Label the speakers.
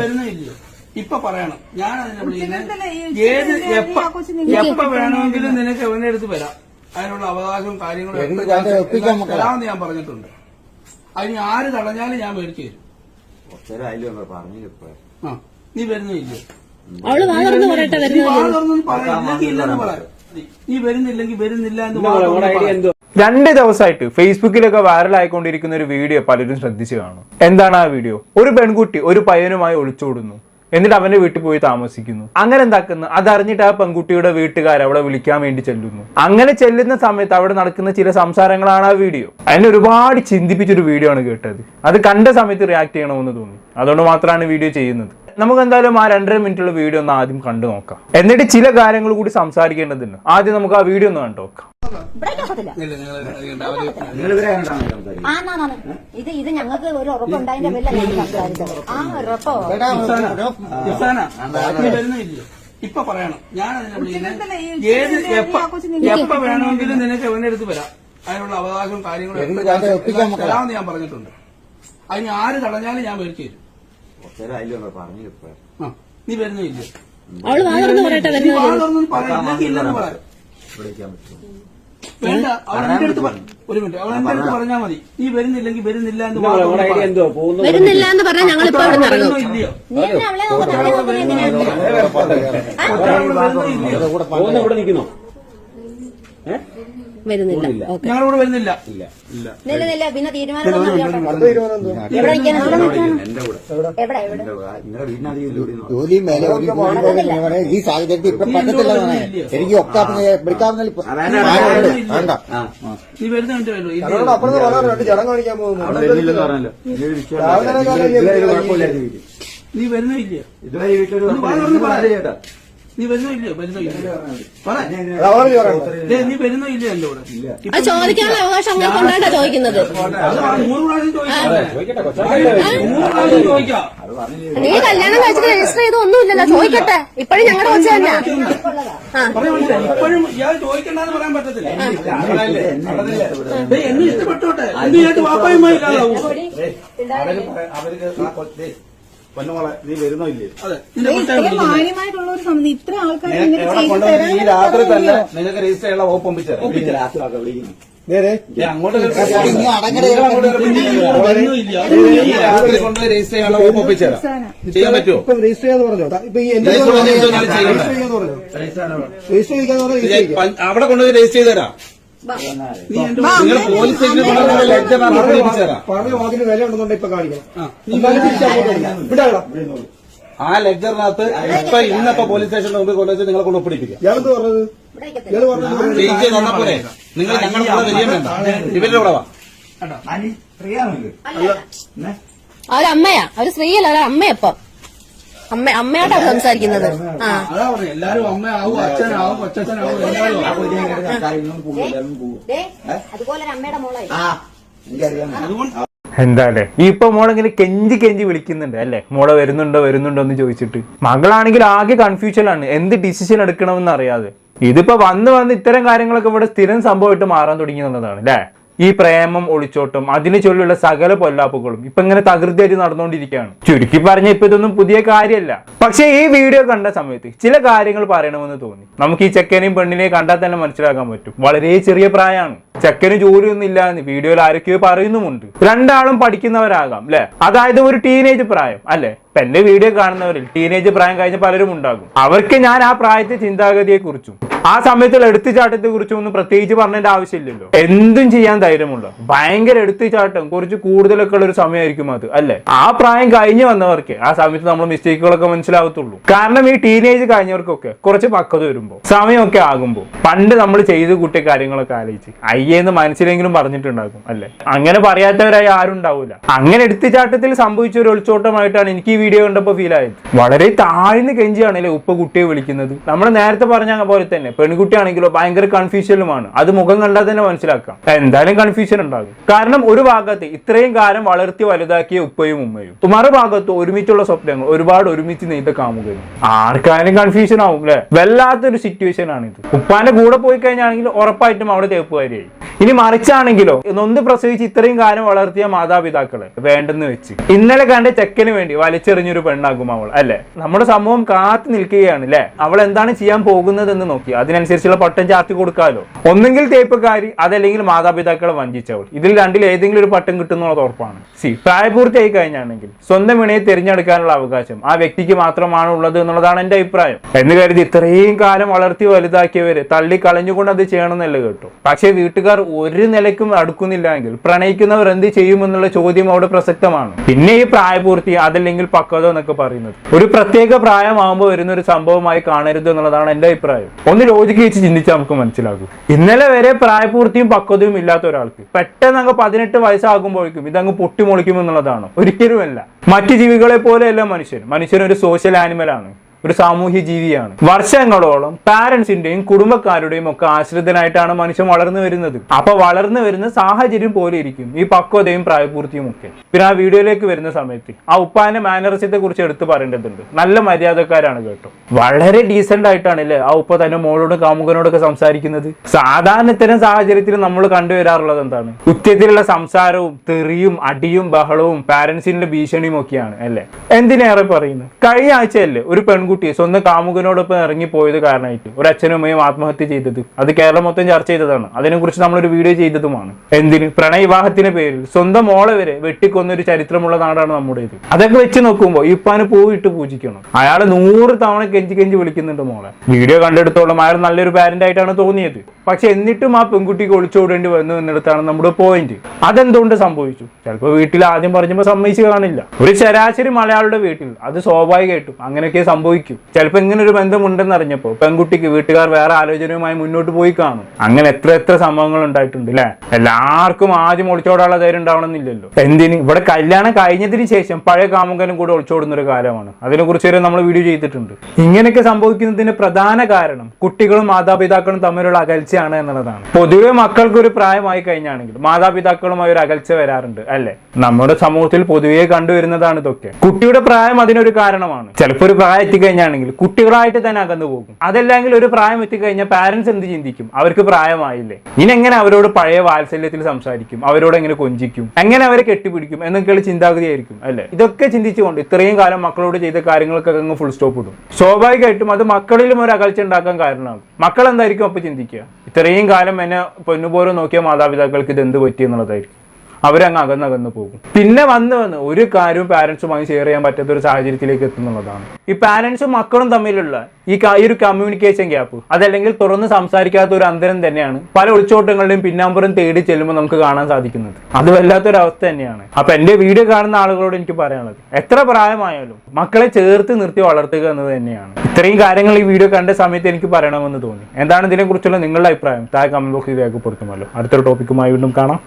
Speaker 1: വരുന്നില്ലയോ ഇപ്പൊ പറയണം. ഞാൻ അതിനെ വിളിക്കുന്നത് ഏത് എപ്പ എപ്പ വേണമെങ്കിലും നിനക്ക് എവിടെ അടുത്ത് വരാം. അതിനുള്ള അവകാശവും കാര്യങ്ങളും
Speaker 2: വരാമെന്ന്
Speaker 1: ഒക്കെ ഞാൻ പറഞ്ഞിട്ടുണ്ട്. അതിന് ആര് തടഞ്ഞാലും ഞാൻ മേടിച്ചു തരും. ആ നീ വരുന്നില്ലേ?
Speaker 3: അവൾ വാ തുറന്ന് പറയട്ടെ
Speaker 1: നീ വരുന്നില്ലെങ്കിൽ വരുന്നില്ല എന്ന് പറയാം.
Speaker 4: രണ്ട് ദിവസമായിട്ട് ഫേസ്ബുക്കിലൊക്കെ വൈറൽ ആയിക്കൊണ്ടിരിക്കുന്ന ഒരു വീഡിയോ പലരും ശ്രദ്ധിച്ചു കാണും. എന്താണ് ആ വീഡിയോ ഒരു പെൺകുട്ടി ഒരു പയ്യനുമായി ഒളിച്ചോടുന്നു. എന്നിട്ട് അവന്റെ വീട്ടിൽ പോയി താമസിക്കുന്നു. അങ്ങനെ എന്താക്കുന്നു? അതറിഞ്ഞിട്ട് ആ പെൺകുട്ടിയുടെ വീട്ടുകാർ അവിടെ വിളിക്കാൻ വേണ്ടി ചെല്ലുന്നു. അങ്ങനെ ചെല്ലുന്ന സമയത്ത് അവിടെ നടക്കുന്ന ചില സംസാരങ്ങളാണ് ആ വീഡിയോ അതിനെ ഒരുപാട് ചിന്തിപ്പിച്ചൊരു വീഡിയോ ആണ് കേട്ടത്. അത് കണ്ട സമയത്ത് റിയാക്ട് ചെയ്യണമെന്ന് തോന്നി. അതുകൊണ്ട് മാത്രമാണ് വീഡിയോ ചെയ്യുന്നത്. നമുക്ക് എന്തായാലും ആ രണ്ടര മിനിറ്റുള്ള വീഡിയോ ഒന്ന് ആദ്യം കണ്ടു നോക്കാം. എന്നിട്ട് ചില കാര്യങ്ങൾ കൂടി സംസാരിക്കേണ്ടതുണ്ട്. ആദ്യം നമുക്ക് ആ വീഡിയോ ഒന്ന് കണ്ടു നോക്കാം.
Speaker 3: ഒക്കത്തില്ല. ഇത് ഇത് ഞങ്ങൾക്ക് ഒരു ഉറപ്പുണ്ടായതിന്റെ വില സംസാരിച്ചത്. ആ ഉറപ്പോ.
Speaker 1: ഇപ്പൊ പറയണം. ഞാൻ ഏത് എപ്പ എപ്പ വേണമെങ്കിലും നിനക്ക് അടുത്ത് വരാം. അതിനുള്ള അവകാശവും കാര്യങ്ങളും തരാമെന്ന് ഞാൻ പറഞ്ഞിട്ടുണ്ട്. അതിന് ആര് തടഞ്ഞാലും ഞാൻ മേടിച്ചു തരും. നീ
Speaker 3: വരുന്നില്ല? അവൾ പറയട്ടെ
Speaker 1: പറയാം ഇല്ലെന്ന് വേണ്ട അവൾ എന്റെ അടുത്ത് പറ- ഒരു മിനിറ്റ് അവൾ എന്റെ അടുത്ത് പറഞ്ഞാൽ മതി. നീ വരുന്നില്ലെങ്കിൽ വരുന്നില്ല എന്ന്.
Speaker 3: വരുന്നില്ല എന്ന് പറഞ്ഞാൽ ഞങ്ങൾ ഇപ്പൊ ഇവിടെ ഇറങ്ങും
Speaker 1: ഇല്ലയോ ഇവിടെ വരുന്നോ ഇല്ലയോ
Speaker 3: വരുന്നില്ല. ഓക്കെ.
Speaker 1: ഞങ്ങളിവിടെ വരുന്നില്ല.
Speaker 3: നില്ല നില്ല പിന്നെ തീരുമാനം എവിടെ നിൽക്കാനാ?
Speaker 2: എന്റെ കൂടെ.
Speaker 3: എവിടെ? എവിടെ?
Speaker 2: ഇല്ല?
Speaker 5: ജോലിയും മേലെ ഒരു ജോലി പോകുന്ന ഇവിടെ ഈ സാഹചര്യത്തിൽ ഇപ്പൊ പറ്റത്തില്ല മോനെ. എനിക്ക് ഒക്കാവുന്ന വിളിക്കാവുന്ന വേണ്ട.
Speaker 2: അപ്പുറത്ത് പറഞ്ഞു
Speaker 1: നീ വരുന്നുണ്ട് കാണിക്കാൻ പോകുന്നു.
Speaker 2: അവിടെ വരുന്നില്ലെന്ന് പറഞ്ഞല്ലോ. ഇതൊരു വിഷയം ഇതുവരെ ഒരു കുഴപ്പമില്ലായിരുന്നു വീട്ടിൽ
Speaker 1: നീ വരുന്നില്ല
Speaker 2: ഇതുവരെ വീട്ടിലൊരു
Speaker 1: വാ
Speaker 2: കുഴപ്പമില്ല. ചേട്ടാ
Speaker 1: നീ വരുന്നോ ഇല്ലയോ? വരുന്നോ ഇല്ലയോ? പറ.
Speaker 2: ഇല്ല
Speaker 1: നീ വരുന്നോ ഇല്ലയോ എന്റെ കൂടെ?
Speaker 3: അത് ചോദിക്കാനുള്ള അവകാശം അങ്ങനെ ചോദിക്കുന്നത്.
Speaker 1: അത് ആ നൂറ് പ്രാവശ്യം ചോദിക്കാം. നൂറ് പ്രാവശ്യം ചോദിക്കാം.
Speaker 3: നീ കല്യാണം കഴിച്ചിട്ട് രജിസ്റ്റർ ചെയ്ത് ഒന്നുമില്ലല്ലോ. ചോദിക്കട്ടെ. ഇപ്പോഴും ഞങ്ങളുടെ കൊച്ചു തന്നെ ആ.
Speaker 1: പറയാൻ പറ്റില്ല ഇപ്പോഴും ഇയാൾ ചോദിക്കണ്ടെന്ന് പറയാൻ പറ്റത്തില്ല. ദേ, എന്നെ ഇഷ്ടപ്പെട്ടോട്ടെ. വാപ്പായുമായി ഇല്ലാതാവും.
Speaker 6: പൊന്നുമോളെ നീ വരുന്നോ ഇല്ലേ?
Speaker 7: മാന്യമായിട്ടുള്ള ഒരു സമിതി ഇത്ര ആൾക്കാർ
Speaker 6: ഈ രാത്രി തന്നെ. നിങ്ങൾക്ക് രജിസ്റ്റർ ചെയ്യാനുള്ള വകുപ്പ് ഒപ്പിച്ചു
Speaker 2: രാത്രിയൊക്കെ വിളിക്കുന്നു
Speaker 6: അങ്ങോട്ട് രജിസ്റ്റർ ചെയ്യാനുള്ള വകുപ്പ് ചെയ്യാൻ പറ്റുമോ?
Speaker 8: ഇപ്പം രജിസ്റ്റർ ചെയ്യാന്ന് പറഞ്ഞോ? ഇപ്പൊ ഈ
Speaker 6: രജിസ്റ്റർ
Speaker 8: ചെയ്യാന്ന് പറഞ്ഞോ? രജിസ്റ്റർ ചെയ്യാന്ന്
Speaker 6: അവിടെ കൊണ്ടുപോയി രജിസ്റ്റർ ചെയ്ത് തരാം. നിങ്ങൾ പോലീസ് സ്റ്റേഷനിൽ കൊണ്ടുപോയി ലെറ്റർ ഒപ്പിച്ചു തരാം
Speaker 8: പറഞ്ഞ വാക്കിന് വില ഉണ്ടെന്നുണ്ടെങ്കിൽ ഇപ്പൊ കാണിക്കണം.
Speaker 1: ആ,
Speaker 6: ലെക്ചറിനകത്ത് ഇപ്പൊ ഇന്നിപ്പോ പോലീസ് സ്റ്റേഷന്റെ മുമ്പിൽ കൊണ്ടുവച്ച് നിങ്ങളെ കൊണ്ട് ഒപ്പിടിപ്പിക്കാം ജയിച്ച് നിങ്ങൾ ഞങ്ങളുടെ കൂടെ വരികയും വേണ്ട. ഇവരുടെ കൂടെ വാ.
Speaker 3: അവരമ്മയാ അവർ സ്ത്രീയല്ല അവരമ്മയപ്പം അമ്മയപ്പം. അമ്മ അമ്മയോടാ സംസാരിക്കുന്നത്. ആ.
Speaker 1: എല്ലാരും അമ്മയാവും അച്ഛനാവും
Speaker 3: ദേ, അതുപോലെ അമ്മയുടെ മോളായി.
Speaker 2: ആ എനിക്കറിയാം.
Speaker 1: അതുകൊണ്ട്
Speaker 4: എന്താ അല്ലേ ഇപ്പൊ മോളിങ്ങനെ കെഞ്ചി കെഞ്ചി വിളിക്കുന്നുണ്ട് അല്ലേ? മോളെ വരുന്നുണ്ടോ വരുന്നുണ്ടോ എന്ന് ചോദിച്ചിട്ട്. മകളാണെങ്കിൽ ആകെ കൺഫ്യൂഷനാണ് എന്ത് ഡിസിഷൻ എടുക്കണമെന്ന് അറിയാതെ. ഇതിപ്പോ വന്ന് വന്ന് ഇത്തരം കാര്യങ്ങളൊക്കെ ഇവിടെ സ്ഥിരം സംഭവമായിട്ട് മാറാൻ തുടങ്ങി എന്നുള്ളതാണ് അല്ലേ? ഈ പ്രേമം ഒളിച്ചോട്ടും അതിനെ ചൊല്ലിയുള്ള സകല പൊല്ലാപ്പുകളും ഇപ്പൊ ഇങ്ങനെ തകൃതിയായിട്ട് നടന്നുകൊണ്ടിരിക്കുകയാണ്. ചുരുക്കി പറഞ്ഞ ഇപ്പൊ ഇതൊന്നും പുതിയ കാര്യമല്ല. പക്ഷേ ഈ വീഡിയോ കണ്ട സമയത്ത് ചില കാര്യങ്ങൾ പറയണമെന്ന് തോന്നി. നമുക്ക് ഈ ചെക്കനെയും പെണ്ണിനെയും കണ്ടാൽ തന്നെ മനസ്സിലാക്കാൻ പറ്റും. വളരെ ചെറിയ പ്രായമാണ്. ചെക്കന് ജോലിയൊന്നും ഇല്ല എന്ന് വീഡിയോയിൽ ആരൊക്കെയോ പറയുന്നുമുണ്ട്. രണ്ടാളും പഠിക്കുന്നവരാകാം അല്ലെ? അതായത് ഒരു ടീനേജ് പ്രായം അല്ലെ? ഇപ്പൊ എന്റെ വീഡിയോ കാണുന്നവരിൽ ടീനേജ് പ്രായം കഴിഞ്ഞ പലരും ഉണ്ടാകും. അവർക്ക് ഞാൻ ആ പ്രായത്തെ ചിന്താഗതിയെ കുറിച്ചും ആ സമയത്തുള്ള എടുത്തുചാട്ടത്തെ കുറിച്ചും ഒന്നും പ്രത്യേകിച്ച് പറഞ്ഞതിന്റെ ആവശ്യമില്ലല്ലോ. എന്തും ചെയ്യാൻ ധൈര്യമുള്ള ഭയങ്കര എടുത്തുചാട്ടം കുറച്ച് കൂടുതലൊക്കെ ഉള്ള ഒരു സമയമായിരിക്കും അത് അല്ലെ? ആ പ്രായം കഴിഞ്ഞു വന്നവർക്ക് ആ സമയത്ത് നമ്മൾ മിസ്റ്റേക്കുകളൊക്കെ മനസ്സിലാവത്തുള്ളൂ കാരണം ഈ ടീനേജ് കഴിഞ്ഞവർക്കൊക്കെ കുറച്ച് പക്വത വരുമ്പോൾ സമയമൊക്കെ ആകുമ്പോൾ പണ്ട് നമ്മൾ ചെയ്തു കൂട്ടിയ കാര്യങ്ങളൊക്കെ ആലോചിച്ച് അയ്യേന്ന് മനസ്സിലെങ്കിലും പറഞ്ഞിട്ടുണ്ടാകും അല്ലെ? അങ്ങനെ പറയാത്തവരായി ആരും ഉണ്ടാവില്ല അങ്ങനെ എടുത്തുചാട്ടത്തിൽ സംഭവിച്ച ഒരു ഒളിച്ചോട്ടമായിട്ടാണ് എനിക്ക് ഈ വീഡിയോ കണ്ടപ്പോൾ ഫീൽ ആയത് വളരെ താഴ്ന്ന കെഞ്ചിയാണല്ലേ ഉപ്പ കുട്ടിയെ വിളിക്കുന്നത്. നമ്മൾ നേരത്തെ പറഞ്ഞ പോലെ തന്നെ പെൺകുട്ടിയാണെങ്കിലോ ഭയങ്കര കൺഫ്യൂഷനുമാണ് അത് മുഖം കണ്ടാൽ തന്നെ മനസ്സിലാക്കാം. എന്തായാലും കൺഫ്യൂഷൻ ഉണ്ടാകും. കാരണം ഒരു ഭാഗത്ത് ഇത്രയും കാലം വളർത്തി വലുതാക്കിയ ഉപ്പയും ഉമ്മയും മറുഭാഗത്ത് ഒരുമിച്ചുള്ള സ്വപ്നങ്ങൾ ഒരുപാട് ഒരുമിച്ച് നെയ്ത കാമുകയും ആർക്കായാലും കൺഫ്യൂഷൻ ആവും അല്ലെ? വല്ലാത്തൊരു സിറ്റുവേഷൻ ആണ് ഇത് ഉപ്പാന്റെ കൂടെ പോയി കഴിഞ്ഞാണെങ്കിൽ ഉറപ്പായിട്ടും അവിടെ തേപ്പുകാരിയായി. ഇനി മറിച്ചാണെങ്കിലോ? നൊന്ത് പ്രസവിച്ച് ഇത്രയും കാലം വളർത്തിയ മാതാപിതാക്കളെ വേണ്ടെന്ന് വെച്ച്. ഇന്നലെ കണ്ട ചെക്കന് വേണ്ടി വലിച്ചെറിഞ്ഞൊരു പെണ്ണാകും അവൾ അല്ലെ? നമ്മുടെ സമൂഹം കാത്തു നിൽക്കുകയാണ് അല്ലെ? അവൾ എന്താണ് ചെയ്യാൻ പോകുന്നത് എന്ന് നോക്കി. അതിനനുസരിച്ചുള്ള പട്ടം ചാർത്തി കൊടുക്കാലോ. ഒന്നെങ്കിൽ തേപ്പുകാരി അതല്ലെങ്കിൽ മാതാപിതാക്കളെ വഞ്ചിച്ചവൾ. ഇതിൽ രണ്ടിൽ ഏതെങ്കിലും ഒരു പട്ടം കിട്ടുന്നുള്ള ഉറപ്പാണ്. സി പ്രായപൂർത്തിയായി കഴിഞ്ഞാണെങ്കിൽ സ്വന്തം ഇണയെ തിരഞ്ഞെടുക്കാനുള്ള അവകാശം ആ വ്യക്തിക്ക് മാത്രമാണ് ഉള്ളത് എന്നുള്ളതാണ് എന്റെ അഭിപ്രായം. എന്ന് കരുതി ഇത്രയും കാലം വളർത്തി വലുതാക്കിയവര് തള്ളി കളഞ്ഞുകൊണ്ട് അത് ചെയ്യണമെന്നല്ല കേട്ടോ. പക്ഷേ വീട്ടുകാർ ഒരു നിലയ്ക്കും അടുക്കുന്നില്ല എങ്കിൽ പ്രണയിക്കുന്നവർ എന്ത് ചെയ്യുമെന്നുള്ള ചോദ്യം അവിടെ പ്രസക്തമാണ്. പിന്നെ ഈ പ്രായപൂർത്തി അതല്ലെങ്കിൽ പക്വത എന്നൊക്കെ പറയുന്നത്. ഒരു പ്രത്യേക പ്രായമാകുമ്പോൾ വരുന്ന ഒരു സംഭവമായി കാണരുത് എന്നുള്ളതാണ് എന്റെ അഭിപ്രായം. ഒന്ന് ലോജിക്ക് വെച്ച് ചിന്തിച്ചാൽ നമുക്ക് മനസ്സിലാകും. ഇന്നലെ വരെ പ്രായപൂർത്തിയും പക്വതയും ഇല്ലാത്ത ഒരാൾക്ക് പെട്ടെന്ന് അങ്ങ് പതിനെട്ട് വയസ്സാകുമ്പോഴേക്കും ഇതങ്ങ് പൊട്ടിമുളിക്കും എന്നുള്ളതാണ്. ഒരിക്കലുമല്ല. മറ്റു ജീവികളെ പോലെയല്ല മനുഷ്യൻ. മനുഷ്യൻ ഒരു സോഷ്യൽ ആനിമലാണ് ഒരു സാമൂഹ്യ ജീവിയാണ്. വർഷങ്ങളോളം പാരന്റ്സിന്റെയും കുടുംബക്കാരുടെയും ഒക്കെ ആശ്രിതനായിട്ടാണ് മനുഷ്യൻ വളർന്നു വരുന്നത്. അപ്പൊ വളർന്നു വരുന്ന സാഹചര്യം പോലെ ഇരിക്കും ഈ പക്വതയും പ്രായപൂർത്തിയും ഒക്കെ. പിന്നെ ആ വീഡിയോയിലേക്ക് വരുന്ന സമയത്ത് ആ ഉപ്പാന്റെ മാനറസത്തെ കുറിച്ച് എടുത്തു പറയേണ്ടതുണ്ട്. നല്ല മര്യാദക്കാരാണ് കേട്ടോ. വളരെ ഡീസെന്റ് ആയിട്ടാണ് അല്ലേ ആ ഉപ്പ തന്നെ മോളോടും കാമുകനോടൊക്കെ സംസാരിക്കുന്നത്? സാധാരണ ഇത്തരം സാഹചര്യത്തിൽ നമ്മൾ കണ്ടുവരാറുള്ളത് എന്താണ്? ഉച്ചത്തിലുള്ള സംസാരവും തെറിയും അടിയും ബഹളവും പാരന്റ്സിന്റെ ഭീഷണിയും ഒക്കെയാണ് അല്ലേ? എന്തിനേറെ പറയുന്നു? കഴിഞ്ഞ ആഴ്ചയല്ലേ ഒരു പെൺകുട്ടി സ്വന്തം കാമുകനോടൊപ്പം ഇറങ്ങിപ്പോയത് കാരണമായിട്ട് ഒരു അച്ഛനും അമ്മയും ആത്മഹത്യ ചെയ്തത്. അത് കേരളം മൊത്തം ചർച്ച ചെയ്തതാണ്. അതിനെക്കുറിച്ച് നമ്മളൊരു വീഡിയോ ചെയ്തതുമാണ്. എന്തിന്? പ്രണയവിവാഹത്തിന്റെ പേരിൽ സ്വന്തം മോളെ വരെ വെട്ടിക്കൊന്ന ഒരു ചരിത്രമുള്ള നാടാണ് നമ്മുടേത്. അതൊക്കെ വെച്ച് നോക്കുമ്പോൾ ഇപ്പാന് പൂവിട്ട് പൂജിക്കണം. അയാൾ നൂറ് തവണ കെഞ്ചി കെഞ്ചി വിളിക്കുന്നുണ്ട് മോളെ. വീഡിയോ കണ്ടെടുത്തോളം അയാൾ നല്ലൊരു പാരന്റ് ആയിട്ടാണ് തോന്നിയത്. പക്ഷെ എന്നിട്ടും ആ പെൺകുട്ടിക്ക് ഒളിച്ചോടേണ്ടി വന്നു എന്നിടത്താണ് നമ്മുടെ പോയിന്റ് അതെന്തുകൊണ്ട് സംഭവിച്ചു? ചിലപ്പോൾ വീട്ടിൽ ആദ്യം പറഞ്ഞപ്പോൾ സമ്മതിച്ചു കാണില്ല. ഒരു ശരാശരി മലയാളിയുടെ വീട്ടിൽ അത് സ്വാഭാവികമായിട്ടും അങ്ങനെയൊക്കെ സംഭവിക്കും ചിലപ്പോൾ ഇങ്ങനെ ഒരു ബന്ധമുണ്ടെന്ന് അറിഞ്ഞപ്പോൾ പെൺകുട്ടിക്ക് വീട്ടുകാർ വേറെ ആലോചനയുമായി മുന്നോട്ട് പോയി കാണും. അങ്ങനെ എത്ര എത്ര സംഭവങ്ങൾ ഉണ്ടായിട്ടുണ്ട് അല്ലെ എല്ലാവർക്കും ആദ്യം ഒളിച്ചോടാനുള്ള ധൈര്യം ഉണ്ടാവണമെന്നില്ലല്ലോ. എന്തിന്? ഇവിടെ കല്യാണം കഴിഞ്ഞതിന് ശേഷം പഴയ കാമുകനും കൂടെ ഒളിച്ചോടുന്ന ഒരു കാലമാണ്. അതിനെക്കുറിച്ച് വരെ നമ്മൾ വീഡിയോ ചെയ്തിട്ടുണ്ട്. ഇങ്ങനെയൊക്കെ സംഭവിക്കുന്നതിന് പ്രധാന കാരണം കുട്ടികളും മാതാപിതാക്കളും തമ്മിലുള്ള അകൽച്ചയാണ് എന്നുള്ളതാണ്. പൊതുവെ മക്കൾക്ക് ഒരു പ്രായമായി കഴിഞ്ഞാണെങ്കിൽ മാതാപിതാക്കളുമായി ഒരു അകൽച്ച വരാറുണ്ട് അല്ലെ? നമ്മുടെ സമൂഹത്തിൽ പൊതുവെ കണ്ടുവരുന്നതാണ് ഇതൊക്കെ. കുട്ടിയുടെ പ്രായം അതിനൊരു കാരണമാണ്. ചിലപ്പോൾ ഒരു പ്രായം എത്തിക്കഴിഞ്ഞാണെങ്കിൽ കുട്ടികളായിട്ട് തന്നെ അകന്നു പോകും. അതല്ലെങ്കിൽ ഒരു പ്രായം എത്തിക്കഴിഞ്ഞാൽ പാരന്റ്സ് എന്ത് ചിന്തിക്കും? അവർക്ക് പ്രായമായില്ലേ? ഇനി എങ്ങനെ അവരോട് പഴയ വാത്സല്യത്തിൽ സംസാരിക്കും? അവരോട് എങ്ങനെ കൊഞ്ചിക്കും? എങ്ങനെ അവരെ കെട്ടിപ്പിടിക്കും? എന്നൊക്കെയുള്ള ചിന്താഗതിയായിരിക്കും അല്ലെ? ഇതൊക്കെ ചിന്തിച്ചുകൊണ്ട് ഇത്രയും കാലം മക്കളോട് ചെയ്ത കാര്യങ്ങൾക്കൊക്കെ അങ്ങ് ഫുൾ സ്റ്റോപ്പ് ഇടും. സ്വാഭാവികമായിട്ടും അത് മക്കളിലും ഒരു അകൽച്ച ഉണ്ടാക്കാൻ കാരണമാകും. മക്കൾ എന്തായിരിക്കും അപ്പൊ ചിന്തിക്കുക? ഇത്രയും കാലം എന്നെ പൊന്നുപോലെ നോക്കിയ മാതാപിതാക്കൾക്ക് ഇത് എന്ത് പറ്റി എന്നുള്ളതായിരിക്കും. അവരങ്ങ് അകന്നകന്ന് പോകും. പിന്നെ വന്ന് വന്ന് ഒരു കാര്യവും പാരൻസുമായി ഷെയർ ചെയ്യാൻ പറ്റാത്ത ഒരു സാഹചര്യത്തിലേക്ക് എത്തുന്നുള്ളതാണ്. ഈ പാരന്റ്സും മക്കളും തമ്മിലുള്ള ഈ ഈ ഒരു കമ്മ്യൂണിക്കേഷൻ ഗ്യാപ്പ് അതല്ലെങ്കിൽ തുറന്ന് സംസാരിക്കാത്ത ഒരു അന്തരം തന്നെയാണ് പല ഒളിച്ചോട്ടങ്ങളുടെയും പിന്നാമ്പുറം തേടി ചെല്ലുമ്പോൾ നമുക്ക് കാണാൻ സാധിക്കുന്നത്. അത് വല്ലാത്തൊരു അവസ്ഥ തന്നെയാണ്. അപ്പൊ എന്റെ വീഡിയോ കാണുന്ന ആളുകളോട് എനിക്ക് പറയാനുള്ളത് എത്ര പ്രായമായാലും മക്കളെ ചേർത്ത് നിർത്തി വളർത്തുക എന്നത് തന്നെയാണ്. ഇത്രയും കാര്യങ്ങൾ ഈ വീഡിയോ കണ്ട സമയത്ത് എനിക്ക് പറയണമെന്ന് തോന്നി. എന്താണ് ഇതിനെക്കുറിച്ചുള്ള നിങ്ങളുടെ അഭിപ്രായം? താഴെ കമന്റ് ബോക്സിൽ രേഖപ്പെടുത്തുമല്ലോ അടുത്തൊരു ടോപ്പിക്കുമായി വീണ്ടും കാണാം.